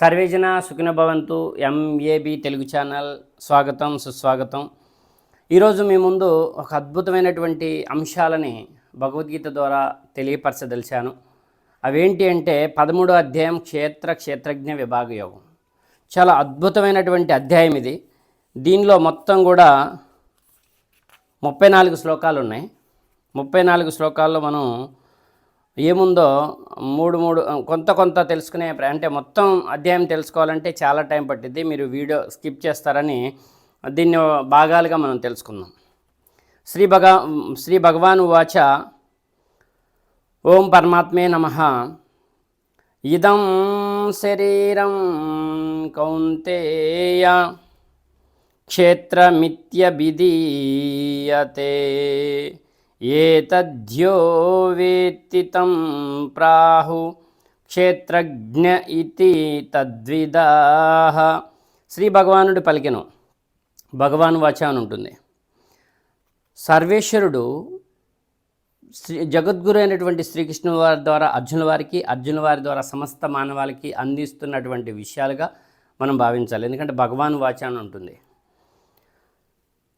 సర్వేజన సుఖిన భవంతు MAB Telugu channel. స్వాగతం సుస్వాగతం. ఈరోజు మీ ముందు ఒక అద్భుతమైనటువంటి అంశాలని భగవద్గీత ద్వారా తెలియపరచదలిచాను. అవేంటి అంటే పదమూడో అధ్యాయం క్షేత్ర క్షేత్రజ్ఞ విభాగ యోగం. చాలా అద్భుతమైనటువంటి అధ్యాయం ఇది. దీనిలో మొత్తం కూడా ముప్పై నాలుగు శ్లోకాలు ఉన్నాయి. ముప్పై నాలుగు శ్లోకాల్లో మనం ఏముందో మూడు మూడు కొంత కొంత తెలుసుకునే ప్ర- అంటే మొత్తం అధ్యాయం తెలుసుకోవాలంటే చాలా టైం పట్టింది మీరు వీడియో స్కిప్ చేస్తారని దీన్ని భాగాలుగా మనం తెలుసుకుందాం. శ్రీ భగ శ్రీ భగవాన్ వాచ ఓం పరమాత్మే నమ. ఇదం శరీరం కౌంతేయ క్షేత్రమిత్యభిధీయతే. ఏతద్యో వేత్తి తం ప్రాహు క్షేత్రజ్ఞ ఇతి తద్విదాహ శ్రీ భగవానుడు పలికెను. భగవాన్ వాచ అని ఉంటుంది. సర్వేశ్వరుడు శ్రీ జగద్గురు అయినటువంటి శ్రీకృష్ణుల వారి ద్వారా అర్జునుల వారికి అర్జునుల వారి ద్వారా సమస్త మానవాళికి అందిస్తున్నటువంటి విషయాలుగా మనం భావించాలి. ఎందుకంటే భగవాన్ వాచ అని ఉంటుంది.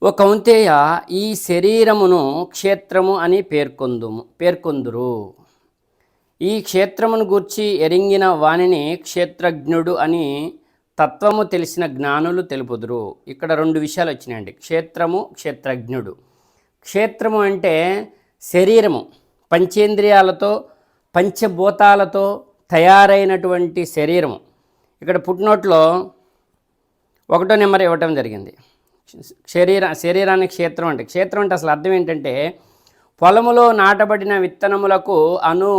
ఓ కౌంతేయ ఈ శరీరమును క్షేత్రము అని పేర్కొందుము పేర్కొందురు. ఈ క్షేత్రమును గూర్చి ఎరింగిన వానిని క్షేత్రజ్ఞుడు అని తత్వము తెలిసిన జ్ఞానులు తెలుపుదురు. ఇక్కడ రెండు విషయాలు వచ్చినాయండి. క్షేత్రము క్షేత్రజ్ఞుడు. క్షేత్రము అంటే శరీరము. పంచేంద్రియాలతో పంచభూతాలతో తయారైనటువంటి శరీరము. ఇక్కడ పుట్టినోట్లో ఒకటో నెంబర్ ఇవ్వటం జరిగింది. శరీర శరీరానికి క్షేత్రం అంటే. క్షేత్రం అంటే అసలు అర్థం ఏంటంటే పొలములో నాటబడిన విత్తనములకు అను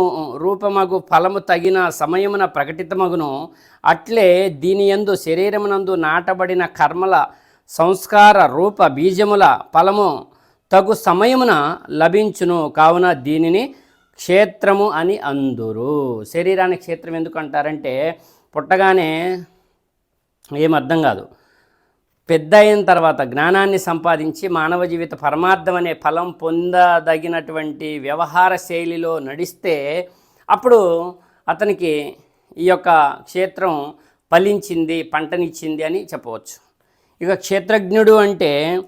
రూపమగు ఫలము తగిన సమయమున ప్రకటితమగును. అట్లే దీని యందు శరీరమునందు నాటబడిన కర్మల సంస్కార రూప బీజముల ఫలము తగు సమయమున లభించును. కావున దీనిని క్షేత్రము అని అందురు. శరీరానికి క్షేత్రం ఎందుకు అంటారంటే పుట్టగానే ఏం అర్థం కాదు. పెద్ద అయిన తర్వాత జ్ఞానాన్ని సంపాదించి మానవ జీవిత పరమార్థం అనే ఫలం పొందదగినటువంటి వ్యవహార శైలిలో నడిస్తే అప్పుడు అతనికి ఈ యొక్క క్షేత్రం ఫలించింది పంటనిచ్చింది అని చెప్పవచ్చు. ఇక క్షేత్రజ్ఞుడు అంటే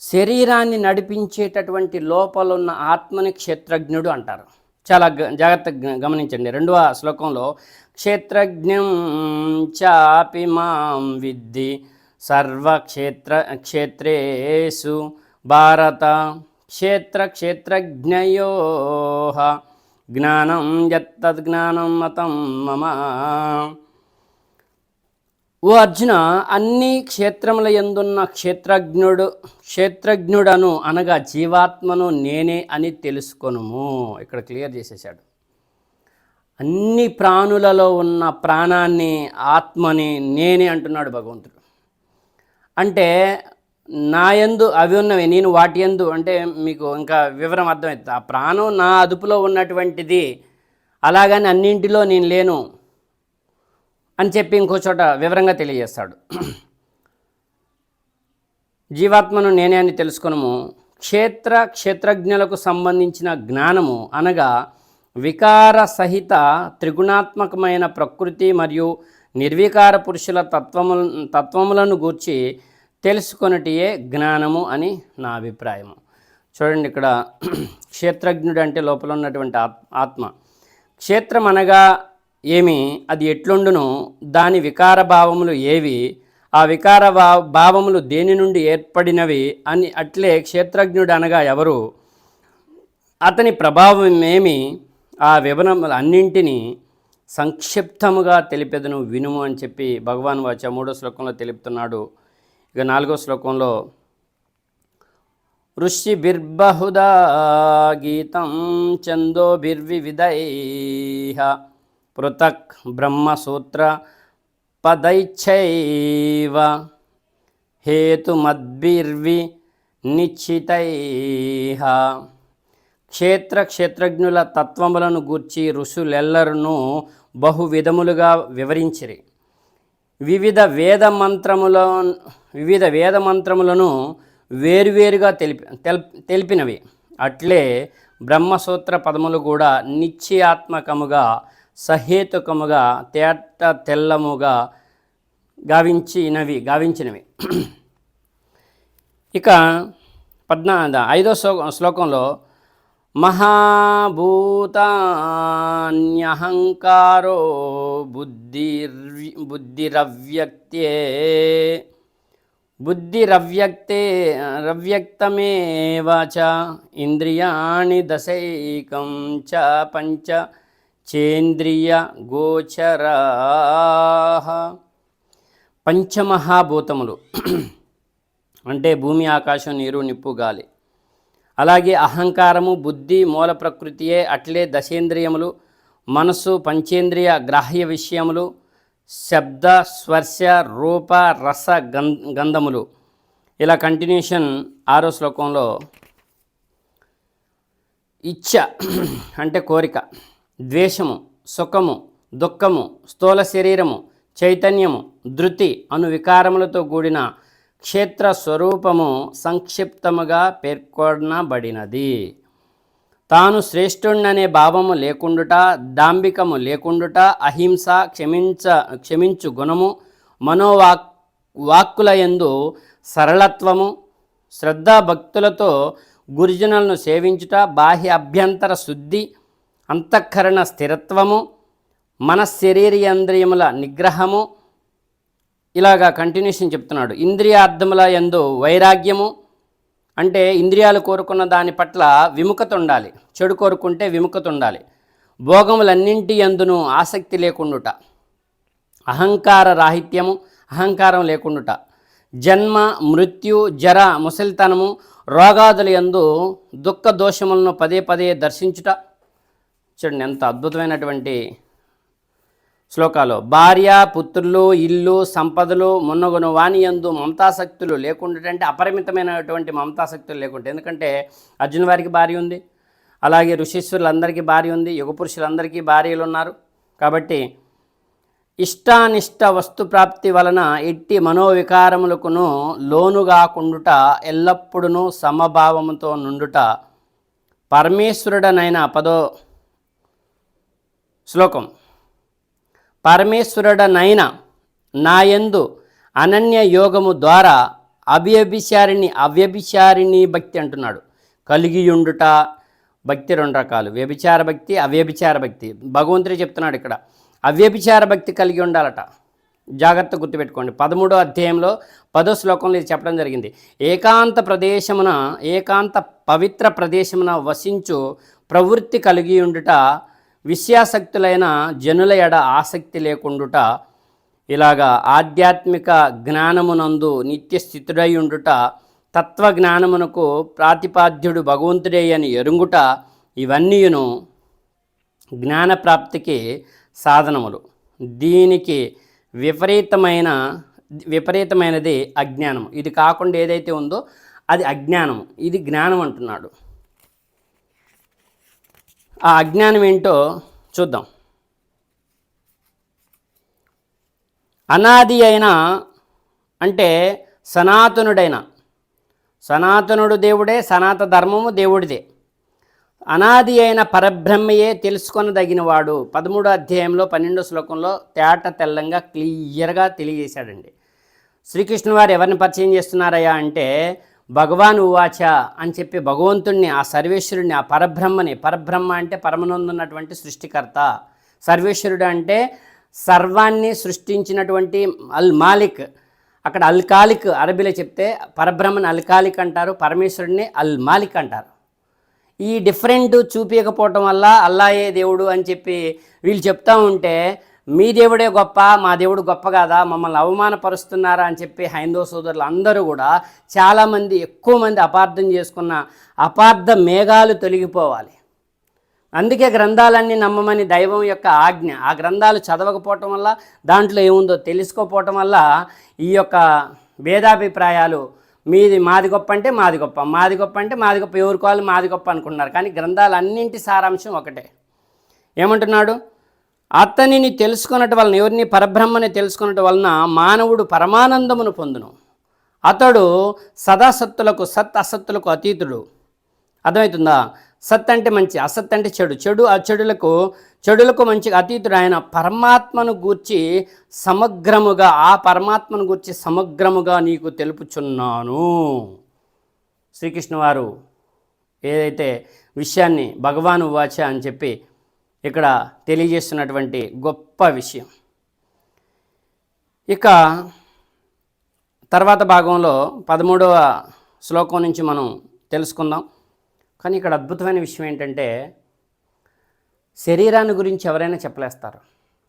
శరీరాన్ని నడిపించేటటువంటి లోపల ఉన్న ఆత్మని క్షేత్రజ్ఞుడు అంటారు. చాలా జాగ్రత్త జాగ్రత్తగా గమనించండి. రెండవ శ్లోకంలో క్షేత్రజ్ఞం చాపి మాం విద్ది సర్వక్షేత్ర క్షేత్రేషు భారత క్షేత్ర క్షేత్రజ్ఞయో జ్ఞానం యత్తద్జ్ఞానం మతం మమ ఓ అర్జున అన్ని క్షేత్రముల ఎందున్న క్షేత్రజ్ఞుడు క్షేత్రజ్ఞుడను అనగా జీవాత్మను నేనే అని తెలుసుకొనుము. ఇక్కడ క్లియర్ చేసేసాడు అన్ని ప్రాణులలో ఉన్న ప్రాణాన్ని ఆత్మని నేనే అంటున్నాడు భగవంతుడు. అంటే నా యందు అవి ఉన్నవి నేను వాటి యందు అంటే మీకు ఇంకా వివరం అర్థమవుతుంది ఆ ప్రాణం నా అదుపులో ఉన్నటువంటిది అలాగని అన్నింటిలో నేను లేను అని చెప్పి ఇంకో చోట వివరంగా తెలియజేస్తాడు. జీవాత్మను నేనే అని తెలుసుకునము. క్షేత్ర క్షేత్రజ్ఞులకు సంబంధించిన జ్ఞానము అనగా వికార సహిత త్రిగుణాత్మకమైన ప్రకృతి మరియు నిర్వికార పురుషుల తత్వము తత్వములను గూర్చి తెలుసుకొనటియే జ్ఞానము అని నా అభిప్రాయము. చూడండి ఇక్కడ క్షేత్రజ్ఞుడు అంటే లోపల ఉన్నటువంటి ఆత్- ఆత్మ. క్షేత్రం అనగా ఏమి? అది ఎట్లుండును? దాని వికార భావములు ఏవి? ఆ వికార భావ భావములు దేని నుండి ఏర్పడినవి అని అట్లే క్షేత్రజ్ఞుడు అనగా ఎవరు? అతని ప్రభావం ఏమి ఆ వివరణములు అన్నింటినీ సంక్షిప్తముగా తెలిపెదను వినుము అని చెప్పి భగవాన్ వాచ మూడో శ్లోకంలో తెలుపుతున్నాడు. ఇక నాలుగో శ్లోకంలో ఋషిభిర్బహుదా గీతం ఛందోభిర్వివిధై పృథక్ బ్రహ్మసూత్ర పదైచ్ఛైవ హేతుమద్భిర్వి నిశ్చితై. క్షేత్ర క్షేత్రజ్ఞుల తత్వములను గూర్చి ఋషులెల్లరును బహు విధములుగా వివరించిరి. వివిధ వేద మంత్రముల వివిధ వేద మంత్రములను వేరువేరుగా తెలిపి తెల్ తెలిపినవి. అట్లే బ్రహ్మసూత్ర పదములు కూడా నిశ్చయాత్మకముగా సహేతుకముగా తేట తెల్లముగా గావించినవి గావించినవి. ఇక పద్నా ఐదో శ్లో శ్లోకంలో మహాభూతాన్యహంకారో బుద్ధిర్వి బుద్ధిరవ్యక్తే బుద్ధిరవ్యక్తే రవ్యక్తమేవ చ ఇంద్రియాణి దశైకం చ పంచ చేంద్రియ గోచరా. పంచమహాభూతములు అంటే భూమి ఆకాశం నీరు నిప్పు గాలి. అలాగే అహంకారము బుద్ధి మూల ప్రకృతియే అట్లే దశేంద్రియములు మనస్సు పంచేంద్రియ గ్రాహ్య విషయములు శబ్ద స్పర్శ రూప రస గం గంధములు. ఇలా కంటిన్యూషన్ ఆరో శ్లోకంలో ఇచ్ఛ అంటే కోరిక ద్వేషము సుఖము దుఃఖము స్థూల శరీరము చైతన్యము ధృతి అను వికారములతో కూడిన క్షేత్ర స్వరూపము సంక్షిప్తముగా పేర్కొనబడినది. తాను శ్రేష్ఠుణ్ణనే భావము లేకుండుట దాంబికము లేకుండుట అహింస క్షమించ క్షమించు గుణము మనోవాక్ వాక్కుల యందు సరళత్వము శ్రద్ధాభక్తులతో గురుజనులను సేవించుట బాహ్య అభ్యంతర శుద్ధి అంతఃకరణ స్థిరత్వము మనశరీరేంద్రియముల నిగ్రహము ఇలాగా కంటిన్యూషన్ చెప్తున్నాడు. ఇంద్రియార్థముల యందు వైరాగ్యము అంటే ఇంద్రియాలు కోరుకున్న దాని పట్ల విముఖత ఉండాలి. చెడు కోరుకుంటే విముఖత ఉండాలి. భోగములన్నింటి ఎందును ఆసక్తి లేకుండుట. అహంకార రాహిత్యము అహంకారం లేకుండుట. జన్మ మృత్యు జర ముసలితనము రోగాదుల యందు దుఃఖ దోషములను పదే పదే దర్శించుట. చూడండి ఎంత అద్భుతమైనటువంటి శ్లోకాలు. భార్య పుత్రులు ఇల్లు సంపదలు మున్నగును వాణియందు మమతాసక్తులు లేకుండా అంటే అపరిమితమైనటువంటి మమతాసక్తులు లేకుండా ఎందుకంటే అర్జున్ వారికి భార్య ఉంది. అలాగే ఋషీశ్వరులందరికీ భార్య ఉంది. యుగ పురుషులందరికీ భార్యలు ఉన్నారు కాబట్టి ఇష్టానిష్ట వస్తు ప్రాప్తి వలన ఎట్టి మనోవికారములకును లోనుగాకుండుట ఎల్లప్పుడూ సమభావముతో నుండుట పరమేశ్వరుడనైన పదో శ్లోకం. పరమేశ్వరుడనైన నాయందు అనన్య యోగము ద్వారా అవ్యభిచారిణి అవ్యభిచారిణి భక్తి అంటున్నాడు. కలిగియుండుట భక్తి రెండు రకాలు. వ్యభిచార భక్తి అవ్యభిచార భక్తి. భగవంతుడే చెప్తున్నాడు ఇక్కడ. అవ్యభిచార భక్తి కలిగి ఉండాలట. జాగ్రత్త గుర్తుపెట్టుకోండి. పదమూడో అధ్యాయంలో పదో శ్లోకంలో ఇది చెప్పడం జరిగింది. ఏకాంత ప్రదేశమున ఏకాంత పవిత్ర ప్రదేశమున వసించు ప్రవృత్తి కలిగి ఉండుట విషయాసక్తులైన జనుల ఎడ ఆసక్తి లేకుండుట ఇలాగా ఆధ్యాత్మిక జ్ఞానమునందు నిత్యస్థితుడై ఉండుట తత్వజ్ఞానమునకు ప్రాతిపాద్యుడు భగవంతుడే అని ఎరుంగుట ఇవన్నీయును జ్ఞానప్రాప్తికి సాధనములు. దీనికి విపరీతమైన విపరీతమైనది అజ్ఞానం ఇది కాకుండా ఏదైతే ఉందో అది అజ్ఞానం ఇది జ్ఞానం అంటున్నాడు ఆ అజ్ఞానం ఏంటో చూద్దాం. అనాది అయిన అంటే సనాతనుడైన. సనాతనుడు దేవుడే సనాత ధర్మము దేవుడిదే. అనాది అయిన పరబ్రహ్మయే తెలుసుకొనదగినవాడు. పదమూడో అధ్యాయంలో పన్నెండో శ్లోకంలో తేట తెల్లంగా క్లియర్గా తెలియజేశాడండి. శ్రీకృష్ణు వారు ఎవరిని పరిచయం చేస్తున్నారయ్యా అంటే భగవాన్ ఉవాచ అని చెప్పి భగవంతుణ్ణి ఆ సర్వేశ్వరుడిని ఆ పరబ్రహ్మని పరబ్రహ్మ అంటే పరమనందున్నటువంటి సృష్టికర్త. సర్వేశ్వరుడు అంటే సర్వాన్ని సృష్టించినటువంటి అల్ మాలిక్. అక్కడ అల్కాలిక్ అరబీలో చెప్తే పరబ్రహ్మని అల్కాలిక్ అంటారు పరమేశ్వరుడిని అల్ మాలిక్ అంటారు. ఈ డిఫరెంట్ చూపించకపోవటం వల్ల అల్లాయే దేవుడు అని చెప్పి వీళ్ళు చెప్తా ఉంటే మీ దేవుడే గొప్ప మా దేవుడు గొప్ప కాదా? మమ్మల్ని అవమానపరుస్తున్నారా? అని చెప్పి హైందవ సోదరులు అందరూ కూడా చాలామంది ఎక్కువ మంది అపార్థం చేసుకున్న అపార్థ మేఘాలు తొలగిపోవాలి. అందుకే గ్రంథాలన్నీ నమ్మమని దైవం యొక్క ఆజ్ఞ. ఆ గ్రంథాలు చదవకపోవటం వల్ల దాంట్లో ఏముందో తెలుసుకోపోవటం వల్ల ఈ యొక్క భేదాభిప్రాయాలు మీది మాది గొప్ప అంటే మాది గొప్ప మాది గొప్ప అంటే మాది గొప్ప ఎవరుకోవాలి మాది గొప్ప అనుకుంటున్నారు. కానీ గ్రంథాలన్నింటి సారాంశం ఒకటే. ఏమంటున్నాడు? అతనిని తెలుసుకున్నట్టు వలన ఎవరిని పరబ్రహ్మని తెలుసుకున్నట్టు వలన మానవుడు పరమానందమును పొందును. అతడు సదాసత్తులకు సత్ అసత్తులకు అతీతుడు. అర్థమవుతుందా? సత్ అంటే మంచి అసత్ అంటే చెడు. చెడు ఆ చెడులకు చెడులకు మంచి అతీతుడు ఆయన. పరమాత్మను గూర్చి సమగ్రముగా ఆ పరమాత్మను గూర్చి సమగ్రముగా నీకు తెలుపుచున్నాను. శ్రీకృష్ణ వారు ఏదైతే విషయాన్ని భగవాను వాచ అని చెప్పి ఇక్కడ తెలియజేస్తున్నటువంటి గొప్ప విషయం. ఇక తర్వాత భాగంలో పదమూడవ శ్లోకం నుంచి మనం తెలుసుకుందాం. కానీ ఇక్కడ అద్భుతమైన విషయం ఏంటంటే శరీరాన్ని గురించి ఎవరైనా చెప్పలేస్తారు.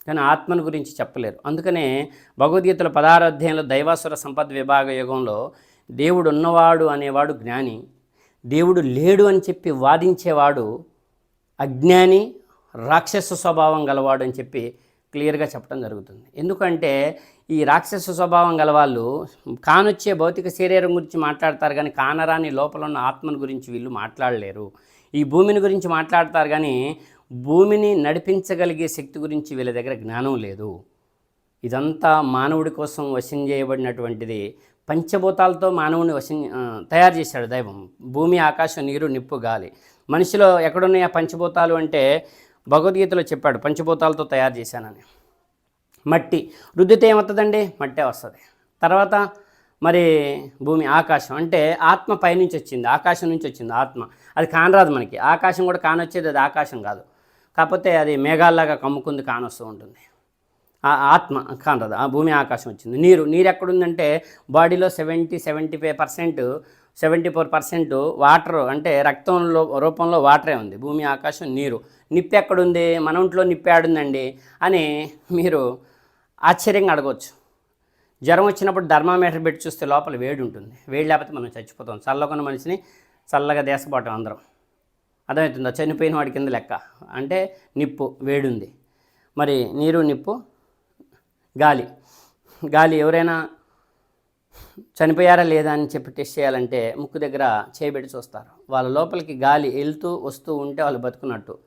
కానీ ఆత్మను గురించి చెప్పలేరు. అందుకనే భగవద్గీతలో పదహారు అధ్యాయంలో దైవాసుర సంపద విభాగ యుగంలో దేవుడు ఉన్నవాడు అనేవాడు జ్ఞాని దేవుడు లేడు అని చెప్పి వాదించేవాడు అజ్ఞాని రాక్షస స్వభావం గలవాడు అని చెప్పి క్లియర్గా చెప్పడం జరుగుతుంది. ఎందుకంటే ఈ రాక్షస స్వభావం గలవాళ్ళు కానొచ్చే భౌతిక శరీరం గురించి మాట్లాడతారు కానీ కానరాని లోపల ఉన్న ఆత్మను గురించి వీళ్ళు మాట్లాడలేరు. ఈ భూమిని గురించి మాట్లాడతారు కానీ భూమిని నడిపించగలిగే శక్తి గురించి వీళ్ళ దగ్గర జ్ఞానం లేదు. ఇదంతా మానవుడి కోసం వశం చేయబడినటువంటిది. పంచభూతాలతో మానవుని వశం తయారు చేశాడు దైవం. భూమి ఆకాశం నీరు నిప్పు గాలి. మనిషిలో ఎక్కడున్నాయి ఆ పంచభూతాలు అంటే భగవద్గీతలో చెప్పాడు పంచభూతాలతో తయారు చేశానని. మట్టి రుద్దితే ఏమవుతుందండి మట్టే వస్తుంది. తర్వాత మరి భూమి ఆకాశం అంటే ఆత్మ పైనుంచి వచ్చింది ఆకాశం నుంచి వచ్చింది ఆత్మ. అది కానరాదు మనకి. ఆకాశం కూడా కానొచ్చేది అది ఆకాశం కాదు. కాకపోతే అది మేఘాల్లాగా కమ్ముకుంది కానొస్తూ ఉంటుంది. ఆ ఆత్మ కానరాదు. ఆ భూమి ఆకాశం వచ్చింది. నీరు నీరు ఎక్కడుందంటే బాడీలో seventy seventy five percent seventy four percent water అంటే రక్తంలో రూపంలో వాటరే ఉంది. భూమి ఆకాశం నీరు. నిప్పు ఎక్కడుంది? మన ఒంట్లో నిప్పు ఆడుందండి అని మీరు ఆశ్చర్యంగా అడగవచ్చు జ్వరం వచ్చినప్పుడు ధర్మామీటర్ పెట్టి చూస్తే లోపల వేడి ఉంటుంది వేడి లేకపోతే మనం చచ్చిపోతాం. చల్లకున్న మనిషిని చల్లగా దేశపోవటం అందరం. అర్థమవుతుందా? చనిపోయిన వాడి కింద లెక్క. అంటే నిప్పు వేడి ఉంది మరి నీరు నిప్పు గాలి. గాలి ఎవరైనా చనిపోయారా లేదా అని చెప్పి టెస్ట్ చేయాలంటే ముక్కు దగ్గర చేయబెట్టి చూస్తారు. వాళ్ళ లోపలికి గాలి వెళ్తూ వస్తూ ఉంటే వాళ్ళు బతుకున్నట్టు.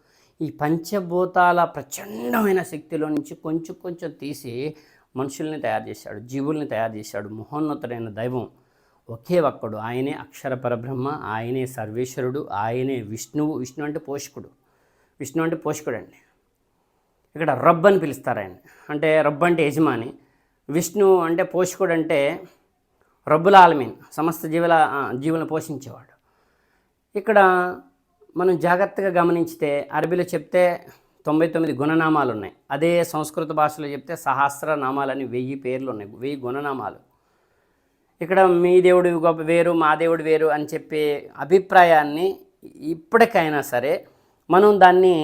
ఈ పంచభూతాల ప్రచండమైన శక్తిలో నుంచి కొంచెం కొంచెం తీసి మనుషుల్ని తయారు చేశాడు జీవుల్ని తయారు చేశాడు మహోన్నతుడైన దైవం. ఒకే ఒక్కడు ఆయనే అక్షర పరబ్రహ్మ ఆయనే సర్వేశ్వరుడు ఆయనే విష్ణువు. విష్ణు అంటే పోషకుడు. విష్ణు అంటే పోషకుడు అండి ఇక్కడ రబ్ అని పిలుస్తారు ఆయన అంటే రబ్ అంటే యజమాని. విష్ణు అంటే పోషకుడు అంటే రబ్బుల ఆలమీన్ సమస్త జీవుల జీవులను పోషించేవాడు. ఇక్కడ మనం జాగ్రత్తగా గమనించితే అరబీలో చెప్తే తొంభై తొమ్మిది గుణనామాలు ఉన్నాయి అదే సంస్కృత భాషలో చెప్తే సహస్ర నామాలని వెయ్యి పేర్లు ఉన్నాయి వెయ్యి గుణనామాలు. ఇక్కడ మీ దేవుడు గొప్ప వేరు మా దేవుడు వేరు అని చెప్పే అభిప్రాయాన్ని ఇప్పటికైనా సరే మనం దాన్ని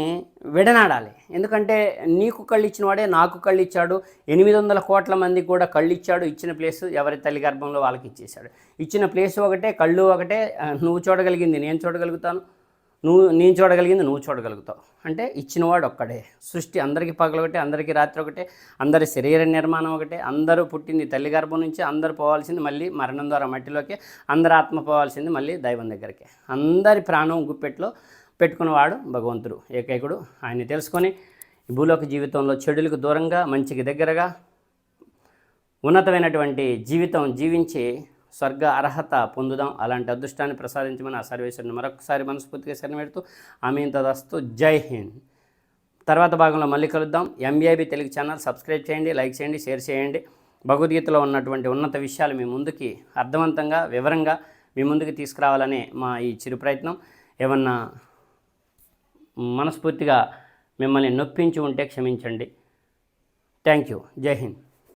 విడనాడాలి. ఎందుకంటే నీకు కళ్ళు ఇచ్చిన వాడే నాకు కళ్ళు ఇచ్చాడు ఎనిమిది వందల కోట్ల మంది కూడా కళ్ళు ఇచ్చాడు ఇచ్చిన ప్లేసు ఎవరి తల్లి గర్భంలో వాళ్ళకి ఇచ్చేశాడు. ఇచ్చిన ప్లేస్ ఒకటే కళ్ళు ఒకటే నువ్వు చూడగలిగింది నేను చూడగలుగుతాను. నువ్వు నేను చూడగలిగింది నువ్వు చూడగలుగుతావు. అంటే ఇచ్చినవాడు ఒక్కడే. సృష్టి అందరికీ పగలు ఒకటే అందరికీ రాత్రి ఒకటే అందరి శరీర నిర్మాణం ఒకటే. అందరూ పుట్టింది తల్లి గర్భం నుంచి అందరూ పోవాల్సింది మళ్ళీ మరణం ద్వారా మట్టిలోకి అందరి ఆత్మ పోవాల్సింది మళ్ళీ దైవం దగ్గరికి. అందరి ప్రాణం గుప్పెట్లో పెట్టుకున్నవాడు భగవంతుడు ఏకైకుడు. ఆయన తెలుసుకొని భూలోక జీవితంలో చెడులకు దూరంగా మంచికి దగ్గరగా ఉన్నతమైనటువంటి జీవితం జీవించి స్వర్గ అర్హత పొందుదాం అలాంటి అదృష్టాన్ని ప్రసాదించమని ఆ సర్వేశ్వరుని మరొకసారి మనస్ఫూర్తిగా శరణపెడుతూ ఆమె తదస్తు. జై హింద్. తర్వాత భాగంలో మళ్ళీ కలుద్దాం. ఎంబీఐబీ తెలుగు ఛానల్ సబ్స్క్రైబ్ చేయండి లైక్ చేయండి షేర్ చేయండి. భగవద్గీతలో ఉన్నటువంటి ఉన్నత విషయాలు మీ ముందుకి అర్థవంతంగా వివరంగా మీ ముందుకి తీసుకురావాలనే మా ఈ చిరు ప్రయత్నం. ఏమన్నా మనస్ఫూర్తిగా మిమ్మల్ని నొప్పించి ఉంటే క్షమించండి. థ్యాంక్ యూ జై హింద్